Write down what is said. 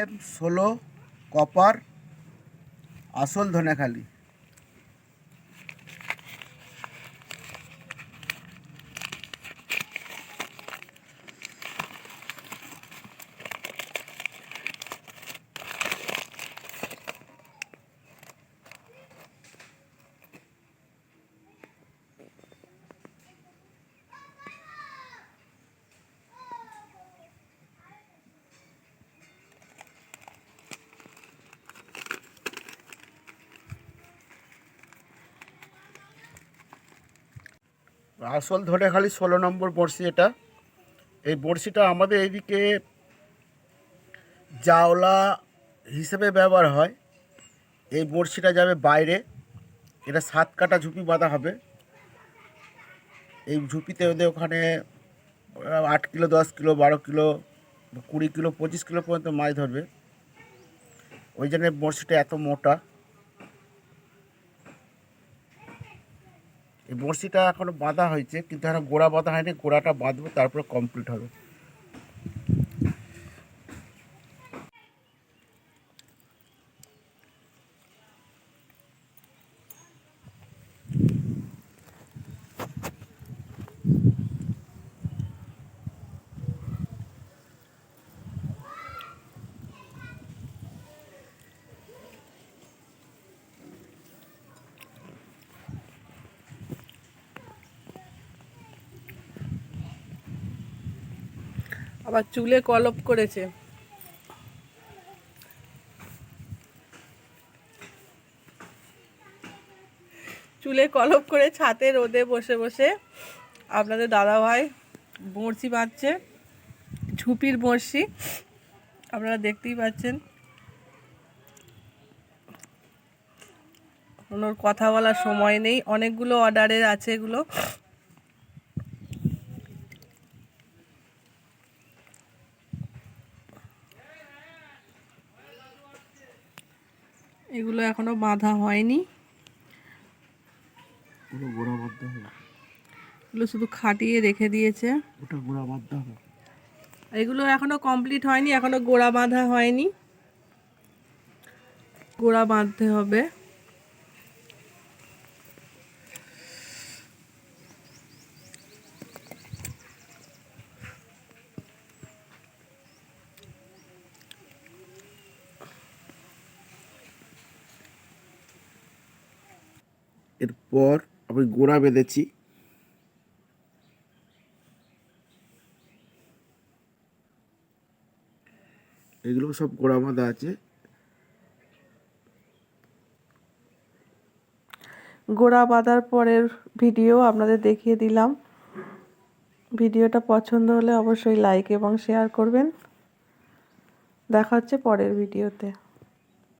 M ষোলো copper আসল ধনেখালি। আসল ধরে খালি ষোলো নম্বর বড়শি এটা। এই বড়শিটা আমাদের এদিকে জাওলা হিসেবে ব্যবহার হয়। এই বড়শিটা যাবে বাইরে। এটা সাত কাটা ঝুপি বাঁধা হবে। এই ঝুপিতে ওদের ওখানে আট কিলো, দশ কিলো, বারো কিলো, কুড়ি কিলো, পঁচিশ কিলো পর্যন্ত মাছ ধরবে। ওই জন্য বড়শিটা এত মোটা। বড়শিটা এখনও বাঁধা হয়েছে কিন্তু এখনও গোড়া বাঁধা হয়নি গোড়াটা বাঁধবো তারপরে কমপ্লিট হবে। আবার চুলে কলপ করেছে। চুলে কলপ করে ছাতে রোদে বসে বসে আপনাদের দাদা ভাই বড়শি বাঁধছে, ঝুপির বড়শি, আপনারা দেখতেই পাচ্ছেন। ওনার কথা বলার সময় নেই, অনেকগুলো অর্ডারের আছে এগুলো। এগুলো এখনও বাঁধা হয়নি। পুরো গোড়া বাঁধতে হবে এগুলো শুধু খাটিয়ে রেখে দিয়েছে। ওটা গোড়া বাঁধতে হবে এগুলো এখনও কমপ্লিট হয়নি এখনও গোড়া বাঁধা হয়নি। গোড়া বাঁধতে হবে। এরপর আমি গোড়া বেঁধেছি। এগুলো সব গোড়া বাঁধা আছে। গোড়া বাঁধার পরের ভিডিও আপনাদের দেখিয়ে দিলাম। ভিডিওটা পছন্দ হলে অবশ্যই লাইক এবং শেয়ার করবেন। দেখা হচ্ছে পরের ভিডিওতে।